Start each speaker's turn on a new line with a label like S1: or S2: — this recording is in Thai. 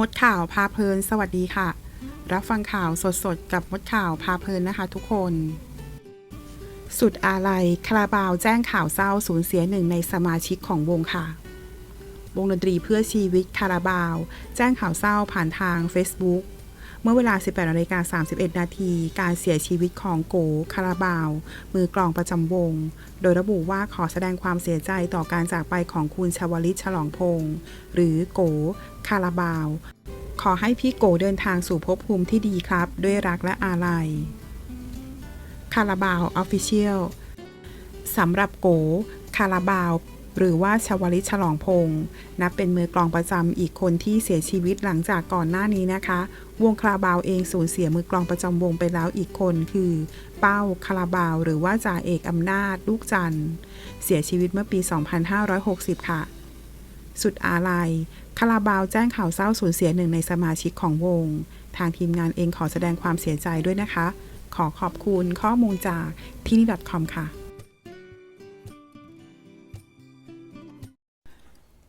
S1: มดข่าวพาเพลิน สวัสดีค่ะ รับฟังข่าวสดๆ กับมดข่าวพาเพลินนะคะทุกคน สุดอาลัยคาราบาวแจ้งข่าวเศร้าสูญเสียหนึ่งในสมาชิกของวงค่ะ วงดนตรีเพื่อชีวิตคาราบาว แจ้งข่าวเศร้าผ่านทาง Facebook เมื่อเวลา 18นาฬิกา31 นาที การเสียชีวิตของโกคาราบาว มือกลองประจำวง โดยระบุว่าขอแสดงความเสียใจต่อการจากไปของคุณชวลิตฉลองพงศ์หรือโกคาราบาว ขอให้พี่โกเดินทางสู่ภพภูมิที่ดีครับ ด้วยรักและอาลัยคาราบาวออฟฟิเชียลสำหรับโกคาราบาว หรือว่าชวลิตฉลองพงศ์นับเป็นมือกลองประจำอีกคนที่เสียชีวิตหลังจากก่อนหน้านี้นะคะ วงคาราบาวเองสูญเสียมือกลองประจำวงไปแล้วอีกคนคือ เป้าคาราบาว หรือว่าจ่าเอกอำนาจ ลูกจันทร์ เสียชีวิตเมื่อปี 2560 ค่ะ สุดอาลัยคาราบาวแจ้งข่าวเศร้าสูญเสียหนึ่งในสมาชิกของวง ทางทีมงานเองขอแสดงความเสียใจด้วยนะคะ ขอขอบคุณข้อมูลจากที่นี่ .com ค่ะ